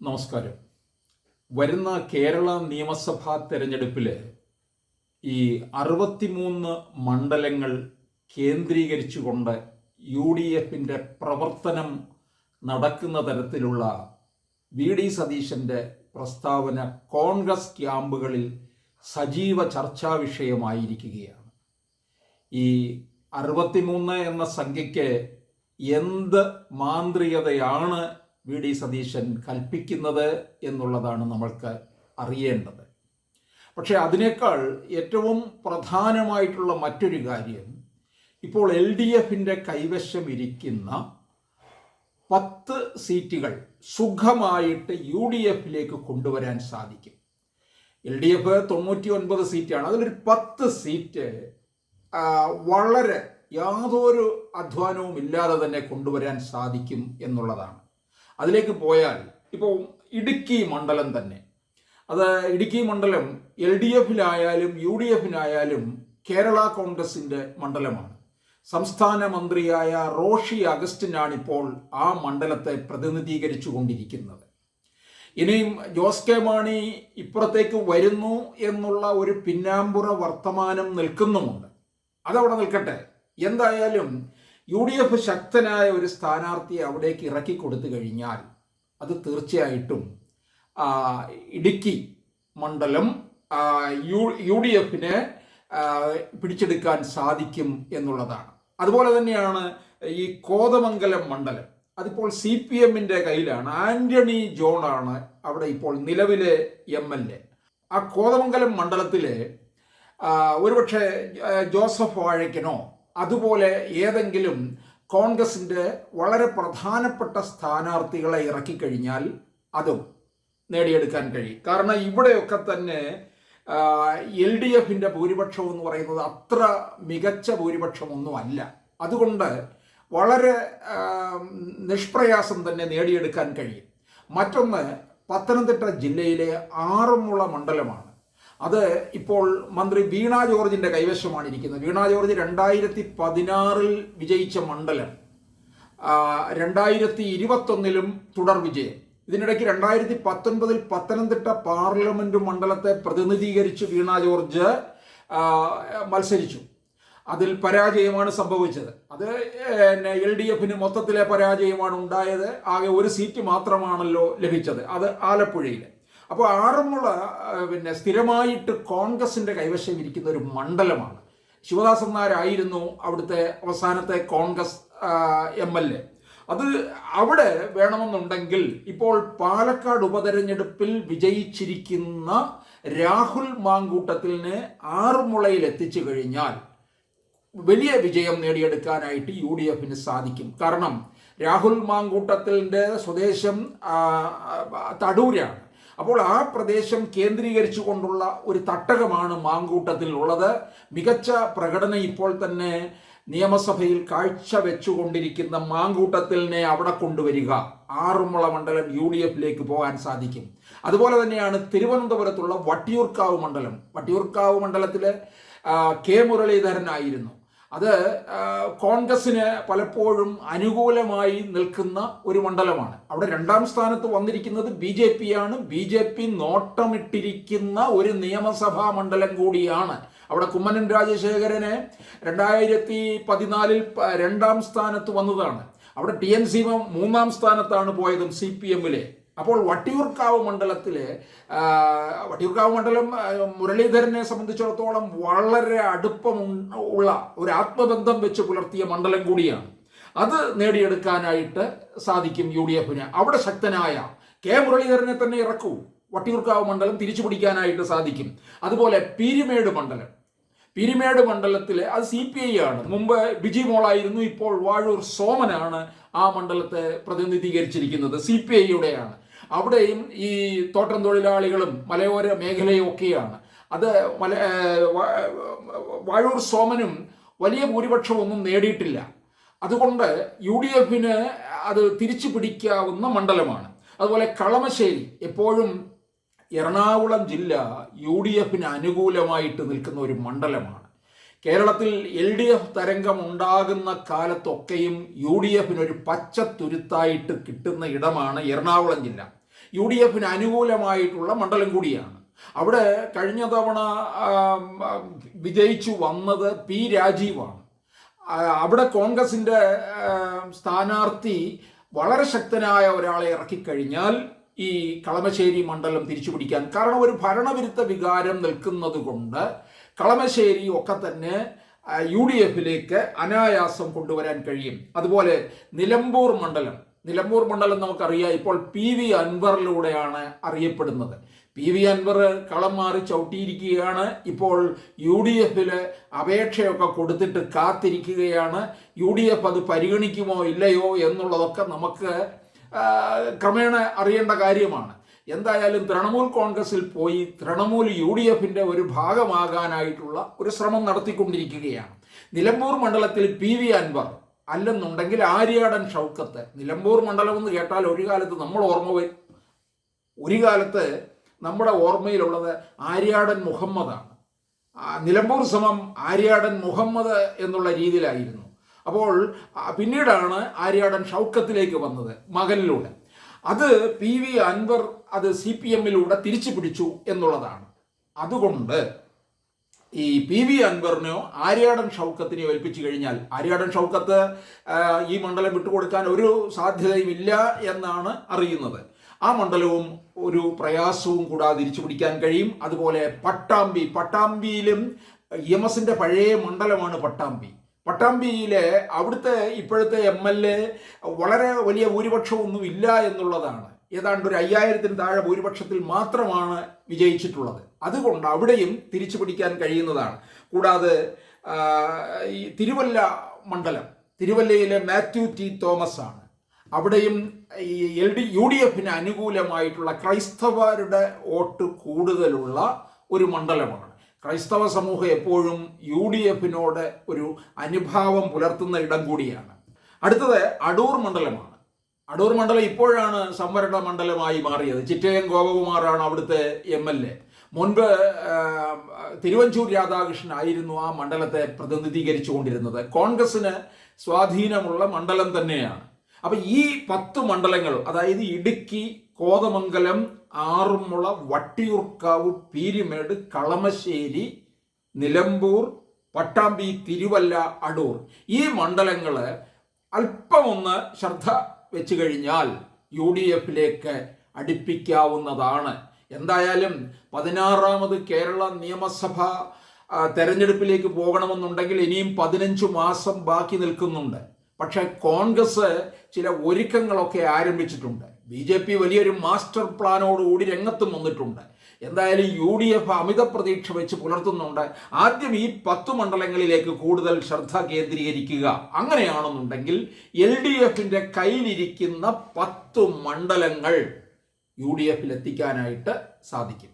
നമസ്കാരം. വരുന്ന കേരള നിയമസഭാ തെരഞ്ഞെടുപ്പിൽ ഈ അറുപത്തിമൂന്ന് മണ്ഡലങ്ങൾ കേന്ദ്രീകരിച്ചുകൊണ്ട് യു ഡി എഫിന്റെ പ്രവർത്തനം നടക്കുന്ന തരത്തിലുള്ള വി ഡി സതീശന്റെ പ്രസ്താവന കോൺഗ്രസ് ക്യാമ്പുകളിൽ സജീവ ചർച്ചാ വിഷയമായിരിക്കുകയാണ്. ഈ അറുപത്തിമൂന്ന് എന്ന സംഖ്യയ്ക്ക് എന്ത് മാന്ത്രികതയാണ് വി ഡി സതീശൻ കൽപ്പിക്കുന്നത് എന്നുള്ളതാണ് നമ്മൾക്ക് അറിയേണ്ടത്. പക്ഷേ അതിനേക്കാൾ ഏറ്റവും പ്രധാനമായിട്ടുള്ള മറ്റൊരു കാര്യം ഇപ്പോൾ എൽ ഡി എഫിന്റെ കൈവശം ഇരിക്കുന്ന പത്ത് സീറ്റുകൾ സുഖമായിട്ട് യു ഡി എഫിലേക്ക് കൊണ്ടുവരാൻ സാധിക്കും. എൽ ഡി എഫ് തൊണ്ണൂറ്റി ഒൻപത് സീറ്റാണ്. അതിലൊരു പത്ത് സീറ്റ് വളരെ യാതൊരു അധ്വാനവും ഇല്ലാതെ തന്നെ കൊണ്ടുവരാൻ സാധിക്കും എന്നുള്ളതാണ്. അതിലേക്ക് പോയാൽ ഇപ്പോൾ ഇടുക്കി മണ്ഡലം തന്നെ. അത് ഇടുക്കി മണ്ഡലം എൽ ഡി എഫിലായാലും യു ഡി എഫിനായാലും കേരള കോൺഗ്രസിന്റെ മണ്ഡലമാണ്. സംസ്ഥാന മന്ത്രിയായ റോഷി അഗസ്റ്റിനാണ് ഇപ്പോൾ ആ മണ്ഡലത്തെ പ്രതിനിധീകരിച്ചു കൊണ്ടിരിക്കുന്നത് ഇനിയും ജോസ് കെ മാണി ഇപ്പുറത്തേക്ക് വരുന്നു എന്നുള്ള ഒരു പിന്നാമ്പുറ വർത്തമാനം നിൽക്കുന്നുമുണ്ട്. അതവിടെ നിൽക്കട്ടെ. എന്തായാലും യു ഡി എഫ് ശക്തനായ ഒരു സ്ഥാനാർത്ഥിയെ അവിടേക്ക് ഇറക്കി കൊടുത്തു കഴിഞ്ഞാൽ അത് തീർച്ചയായിട്ടും ഇടുക്കി മണ്ഡലം യു യു ഡി എഫിനെ പിടിച്ചെടുക്കാൻ സാധിക്കും എന്നുള്ളതാണ്. അതുപോലെ തന്നെയാണ് ഈ കോതമംഗലം മണ്ഡലം. അതിപ്പോൾ സി പി എമ്മിന്റെ കയ്യിലാണ്. ആന്റണി ജോണാണ് അവിടെ ഇപ്പോൾ നിലവിലെ എം എൽ എ. ആ കോതമംഗലം മണ്ഡലത്തിലെ ഒരുപക്ഷെ ജോസഫ് വാഴയ്ക്കനോ അതുപോലെ ഏതെങ്കിലും കോൺഗ്രസിന്റെ വളരെ പ്രധാനപ്പെട്ട സ്ഥാനാർത്ഥികളെ ഇറക്കിക്കഴിഞ്ഞാൽ അതും നേടിയെടുക്കാൻ കഴിയും. കാരണം ഇവിടെയൊക്കെ തന്നെ എൽ ഡി എഫിന്റെ ഭൂരിപക്ഷം എന്ന് പറയുന്നത് അത്ര മികച്ച ഭൂരിപക്ഷമൊന്നും അല്ല. അതുകൊണ്ട് വളരെ നിഷ്പ്രയാസം തന്നെ നേടിയെടുക്കാൻ കഴിയും. മറ്റൊന്ന് പത്തനംതിട്ട ജില്ലയിലെ ആറന്മുള മണ്ഡലമാണ്. അത് ഇപ്പോൾ മന്ത്രി വീണ ജോർജിന്റെ കൈവശമാണ് ഇരിക്കുന്നത്. വീണ ജോർജ് രണ്ടായിരത്തി പതിനാറിൽ വിജയിച്ച മണ്ഡലം രണ്ടായിരത്തി ഇരുപത്തൊന്നിലും തുടർ വിജയം. ഇതിനിടയ്ക്ക് രണ്ടായിരത്തി പത്തൊൻപതിൽ പത്തനംതിട്ട പാർലമെന്റ് മണ്ഡലത്തെ പ്രതിനിധീകരിച്ച് വീണ ജോർജ് മത്സരിച്ചു. അതിൽ പരാജയമാണ് സംഭവിച്ചത്. അത് എൽ ഡി എഫിന് മൊത്തത്തിലെ പരാജയമാണ് ഉണ്ടായത്. ആകെ ഒരു സീറ്റ് മാത്രമാണല്ലോ ലഭിച്ചത്. അത് ആലപ്പുഴയിൽ അപ്പോൾ ആറന്മുള പിന്നെ സ്ഥിരമായിട്ട് കോൺഗ്രസിന്റെ കൈവശം ഇരിക്കുന്ന ഒരു മണ്ഡലമാണ്. ശിവദാസൻ നായരായിരുന്നു അവിടുത്തെ അവസാനത്തെ കോൺഗ്രസ് എം എൽ എ. അത് അവിടെ വേണമെന്നുണ്ടെങ്കിൽ ഇപ്പോൾ പാലക്കാട് ഉപതെരഞ്ഞെടുപ്പിൽ വിജയിച്ചിരിക്കുന്ന രാഹുൽ മാങ്കൂട്ടത്തിലിന് ആറുമുളയിൽ എത്തിച്ചു കഴിഞ്ഞാൽ വലിയ വിജയം നേടിയെടുക്കാനായിട്ട് യു ഡി എഫിന് സാധിക്കും. കാരണം രാഹുൽ മാങ്കൂട്ടത്തിന്റെ സ്വദേശം തടൂരാണ്. അപ്പോൾ ആ പ്രദേശം കേന്ദ്രീകരിച്ചു കൊണ്ടുള്ള ഒരു തട്ടകമാണ് മാങ്കൂട്ടത്തിൽ ഉള്ളത് മികച്ച പ്രകടനം ഇപ്പോൾ തന്നെ നിയമസഭയിൽ കാഴ്ച വെച്ചുകൊണ്ടിരിക്കുന്ന മാങ്കൂട്ടത്തിലിനെ അവിടെ കൊണ്ടുവരിക. ആറുമുള മണ്ഡലം യു ഡി എഫിലേക്ക് പോകാൻ സാധിക്കും. അതുപോലെ തന്നെയാണ് തിരുവനന്തപുരത്തുള്ള വട്ടിയൂർക്കാവ് മണ്ഡലം. വട്ടിയൂർക്കാവ് മണ്ഡലത്തിലെ കെ മുരളീധരനായിരുന്നു. അത് കോൺഗ്രസ്സിന് പലപ്പോഴും അനുകൂലമായി നിൽക്കുന്ന ഒരു മണ്ഡലമാണ്. അവിടെ രണ്ടാം സ്ഥാനത്ത് വന്നിരിക്കുന്നത് ബി ജെ പി ആണ് ബി ജെ പി നോട്ടമിട്ടിരിക്കുന്ന ഒരു നിയമസഭാ മണ്ഡലം കൂടിയാണ്. അവിടെ കുമ്മനം രാജശേഖരന് രണ്ടായിരത്തി പതിനാലിൽ രണ്ടാം സ്ഥാനത്ത് വന്നതാണ്. അവിടെ ടി എൻ സി മൂന്നാം സ്ഥാനത്താണ് പോയതും സി പി എമ്മിലെ. അപ്പോൾ വട്ടിയൂർക്കാവ് മണ്ഡലത്തിലെ വട്ടിയൂർക്കാവ് മണ്ഡലം മുരളീധരനെ സംബന്ധിച്ചിടത്തോളം വളരെ അടുപ്പം ഉള്ള ഒരു ആത്മബന്ധം വെച്ച് പുലർത്തിയ മണ്ഡലം കൂടിയാണ്. അത് നേടിയെടുക്കാനായിട്ട് സാധിക്കും യു ഡി എഫിന്. അവിടെ ശക്തനായ കെ മുരളീധരനെ തന്നെ ഇറക്കൂ. വട്ടിയൂർക്കാവ് മണ്ഡലം തിരിച്ചു പിടിക്കാനായിട്ട് സാധിക്കും. അതുപോലെ പീരിമേട് മണ്ഡലം. പീരിമേട് മണ്ഡലത്തിലെ അത് സി പി ഐ ആണ്. മുമ്പ് ബിജി മോളായിരുന്നു ഇപ്പോൾ വാഴൂർ സോമനാണ് ആ മണ്ഡലത്തെ പ്രതിനിധീകരിച്ചിരിക്കുന്നത്. C P ഐയുടെയാണ്. അവിടെയും ഈ തോട്ടം തൊഴിലാളികളും മലയോര മേഖലയും ഒക്കെയാണ്. അത് മല വാഴൂർ സോമനും വലിയ ഭൂരിപക്ഷമൊന്നും നേടിയിട്ടില്ല. അതുകൊണ്ട് യു ഡി എഫിന് അത് തിരിച്ചു പിടിക്കാവുന്ന മണ്ഡലമാണ്. അതുപോലെ കളമശ്ശേരി എപ്പോഴും എറണാകുളം ജില്ല യു ഡി എഫിന് അനുകൂലമായിട്ട് നിൽക്കുന്ന ഒരു മണ്ഡലമാണ്. കേരളത്തിൽ എൽ ഡി എഫ് തരംഗം ഉണ്ടാകുന്ന കാലത്തൊക്കെയും യു ഡി എഫിനൊരു ഒരു പച്ച തുരുത്തായിട്ട് കിട്ടുന്ന ഇടമാണ് എറണാകുളം ജില്ല. യു ഡി എഫിന് അനുകൂലമായിട്ടുള്ള മണ്ഡലം കൂടിയാണ്. അവിടെ കഴിഞ്ഞ തവണ വിജയിച്ചു വന്നത് പി രാജീവാണ്. അവിടെ കോൺഗ്രസിന്റെ സ്ഥാനാർത്ഥി വളരെ ശക്തനായ ഒരാളെ ഇറക്കിക്കഴിഞ്ഞാൽ ഈ കളമശ്ശേരി മണ്ഡലം തിരിച്ചു പിടിക്കാൻ. കാരണം ഒരു ഭരണവിരുദ്ധ വികാരം നിൽക്കുന്നത് കൊണ്ട് കളമശ്ശേരി ഒക്കെ തന്നെ യു ഡി എഫിലേക്ക് അനായാസം കൊണ്ടുവരാൻ കഴിയും. അതുപോലെ നിലമ്പൂർ മണ്ഡലം നിലമ്പൂർ മണ്ഡലം നമുക്കറിയാം. ഇപ്പോൾ പി വി അൻവറിലൂടെയാണ് അറിയപ്പെടുന്നത്. പി വി അൻവർ കളം മാറി ചവിട്ടിയിരിക്കുകയാണ്. ഇപ്പോൾ യു ഡി എഫിൽ അപേക്ഷയൊക്കെ കൊടുത്തിട്ട് കാത്തിരിക്കുകയാണ്. യു ഡി എഫ് അത് പരിഗണിക്കുമോ ഇല്ലയോ എന്നുള്ളതൊക്കെ നമുക്ക് ക്രമേണ അറിയേണ്ട കാര്യമാണ്. എന്തായാലും തൃണമൂൽ കോൺഗ്രസിൽ പോയി തൃണമൂൽ യു ഡി എഫിന്റെ ഒരു ഭാഗമാകാനായിട്ടുള്ള ഒരു ശ്രമം നടത്തിക്കൊണ്ടിരിക്കുകയാണ്. നിലമ്പൂർ മണ്ഡലത്തിൽ പി വി അൻവർ അല്ലെന്നുണ്ടെങ്കിൽ ആര്യാടൻ ഷൗക്കത്ത്. നിലമ്പൂർ മണ്ഡലം എന്ന് കേട്ടാൽ ഒരു കാലത്ത് നമ്മൾ ഓർമ്മ വരും. ഒരു കാലത്ത് നമ്മുടെ ഓർമ്മയിലുള്ളത് ആര്യാടൻ മുഹമ്മദാണ്. നിലമ്പൂർ സമം ആര്യാടൻ മുഹമ്മദ് എന്നുള്ള രീതിയിലായിരുന്നു. അപ്പോൾ പിന്നീടാണ് ആര്യാടൻ ഷൗക്കത്തിലേക്ക് വന്നത് മകനിലൂടെ. അത് പി വി അൻവർ അത് സി പി എമ്മിലൂടെ തിരിച്ചു പിടിച്ചു എന്നുള്ളതാണ്. അതുകൊണ്ട് ഈ പി വി അൻവറിനെയോ ആര്യാടൻ ഷൗക്കത്തിനെയോ ഏൽപ്പിച്ചു കഴിഞ്ഞാൽ ആര്യാടൻ ഷൗക്കത്ത് ഈ മണ്ഡലം വിട്ടുകൊടുക്കാൻ ഒരു സാധ്യതയും ഇല്ല എന്നാണ് അറിയുന്നത്. ആ മണ്ഡലവും ഒരു പ്രയാസവും കൂടാതെ തിരിച്ചു പിടിക്കാൻ കഴിയും. അതുപോലെ പട്ടാമ്പി പട്ടാമ്പിയിലും എം എസിന്റെ പഴയ മണ്ഡലമാണ് പട്ടാമ്പി. പട്ടാമ്പിയിലെ അവിടുത്തെ ഇപ്പോഴത്തെ എം എൽ എ വളരെ വലിയ ഭൂരിപക്ഷമൊന്നും ഇല്ല എന്നുള്ളതാണ്. ഏതാണ്ട് ഒരു അയ്യായിരത്തിന് താഴെ ഭൂരിപക്ഷത്തിൽ മാത്രമാണ് വിജയിച്ചിട്ടുള്ളത്. അതുകൊണ്ട് അവിടെയും തിരിച്ചു പിടിക്കാൻ കഴിയുന്നതാണ്. കൂടാതെ ഈ തിരുവല്ല മണ്ഡലം തിരുവല്ലയിലെ മാത്യു ടി തോമസ് ആണ് അവിടെയും ഈ എൽ ഡി യു ഡി എഫിന് അനുകൂലമായിട്ടുള്ള ക്രൈസ്തവരുടെ വോട്ട് കൂടുതലുള്ള ഒരു മണ്ഡലമാണ്. ക്രൈസ്തവ സമൂഹം എപ്പോഴും യു ഡി എഫിനോട് ഒരു അനുഭാവം പുലർത്തുന്ന ഇടം കൂടിയാണ്. അടുത്തത് അടൂർ മണ്ഡലമാണ്. അടൂർ മണ്ഡലം ഇപ്പോഴാണ് സംവരണ മണ്ഡലമായി മാറിയത്. ചിറ്റയം ഗോപകുമാറാണ് അവിടുത്തെ എം എൽ എ മുൻപ് തിരുവഞ്ചൂർ രാധാകൃഷ്ണൻ ആയിരുന്നു ആ മണ്ഡലത്തെ പ്രതിനിധീകരിച്ചു കൊണ്ടിരുന്നത് കോൺഗ്രസിന് സ്വാധീനമുള്ള മണ്ഡലം തന്നെയാണ്. അപ്പൊ ഈ പത്ത് മണ്ഡലങ്ങൾ അതായത് ഇടുക്കി കോതമംഗലം ആറുമുള വട്ടിയൂർക്കാവ് പീരിമേട് കളമശ്ശേരി നിലമ്പൂർ പട്ടാമ്പി തിരുവല്ല അടൂർ ഈ മണ്ഡലങ്ങൾ അല്പമൊന്ന് ശ്രദ്ധ വെച്ച് കഴിഞ്ഞാൽ യു ഡി എഫിലേക്ക് അടുപ്പിക്കാവുന്നതാണ്. എന്തായാലും പതിനാറാമത് കേരള നിയമസഭ തെരഞ്ഞെടുപ്പിലേക്ക് പോകണമെന്നുണ്ടെങ്കിൽ ഇനിയും പതിനഞ്ചു മാസം ബാക്കി നിൽക്കുന്നുണ്ട്. പക്ഷേ കോൺഗ്രസ് ചില ഒരുക്കങ്ങളൊക്കെ ആരംഭിച്ചിട്ടുണ്ട്. ബി ജെ പി വലിയൊരു മാസ്റ്റർ പ്ലാനോടുകൂടി രംഗത്തും വന്നിട്ടുണ്ട്. എന്തായാലും യു ഡി എഫ് അമിത പ്രതീക്ഷ വെച്ച് പുലർത്തുന്നുണ്ട്. ആദ്യം ഈ പത്ത് മണ്ഡലങ്ങളിലേക്ക് കൂടുതൽ ശ്രദ്ധ കേന്ദ്രീകരിക്കുക അങ്ങനെയാണെന്നുണ്ടെങ്കിൽ എൽ ഡി എഫിന്റെ കയ്യിലിരിക്കുന്ന പത്ത് മണ്ഡലങ്ങൾ യു ഡി എഫിൽ എത്തിക്കാനായിട്ട് സാധിക്കും.